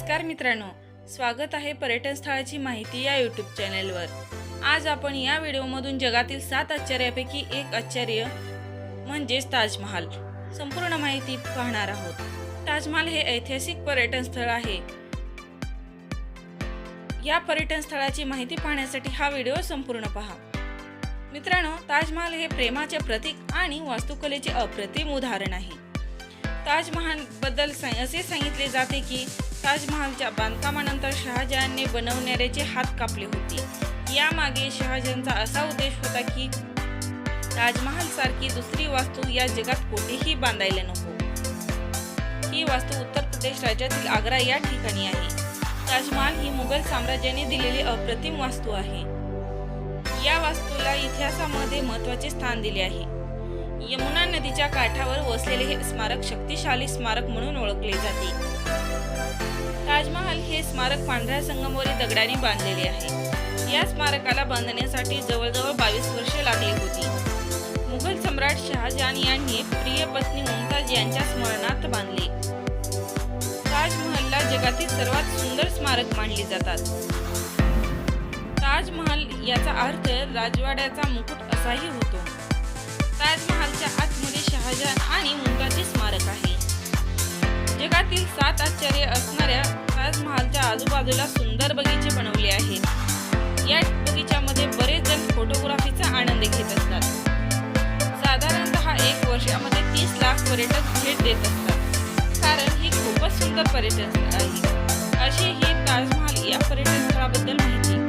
नमस्कार मित्रांनो स्वागत आहे पर्यटन स्थळाची माहिती या यूट्यूब चॅनेलवर आज आपण या व्हिडिओमधून जगातील सात आश्चर्यापैकी एक आश्चर्य म्हणजेच ताजमहाल. संपूर्ण माहिती पाहणार आहोत. ताजमहाल हे ऐतिहासिक पर्यटन स्थळ आहे. या पर्यटन स्थळाची माहिती पाहण्यासाठी हा व्हिडिओ संपूर्ण पहा. मित्रांनो ताजमहाल हे प्रेमाचे प्रतीक आणि वास्तुकलेचे अप्रतिम उदाहरण आहे. ताजमहाल बद्दल असे सांगितले जाते की ताजमहालच्या बांधकामानंतर शहाजहानने बनवणाऱ्याचे हात कापले होते. यामागे शहाजहानचा असा उद्देश होता की ताजमहाल सारखी दुसरी वास्तू या जगात कोठेही बांधायला नको. ही वास्तू उत्तर प्रदेश राज्यातील आग्रा या ठिकाणी आहे. ताजमहाल ही मुघल साम्राज्याने दिलेली अप्रतिम वास्तू आहे. या वास्तूला इतिहासामध्ये महत्त्वाचे स्थान दिले आहे. यमुना नदीच्या काठावर वसलेले हे स्मारक शक्तिशाली स्मारक म्हणून ओळखले जाते. ताजमहाल हे स्मारक पांढऱ्या संगमवरी दगडाने बांधलेले आहे. या स्मारकाला बांधण्यासाठी जवळजवळ बावीस वर्षे लागली होती. मुघल सम्राट शहाजहान यांनी प्रिय पत्नी मुमताज यांच्या स्मरणार्थ बांधले. ताजमहलला जगातील सर्वात सुंदर स्मारक मानले जातात. ताजमहाल याचा अर्थ राजवाड्याचा मुकुट असाही होतो. ताजमहालच्या आतमध्ये शहाजहान आणि मुमताजचे स्मारक आहे. जगातील सात आश्चर्य असणारे बाजूला सुंदर बगीचे बनवले आहेत या बगीच्यामध्ये बरेच जण फोटोग्राफीचा आनंद घेत असतात. साधारणतः एक वर्षामध्ये तीस लाख पर्यटक भेट देत असतात. कारण ही खूपच सुंदर पर्यटन स्थळ आहे. अशी ही ताजमहाल या पर्यटन स्थळाबद्दल माहिती.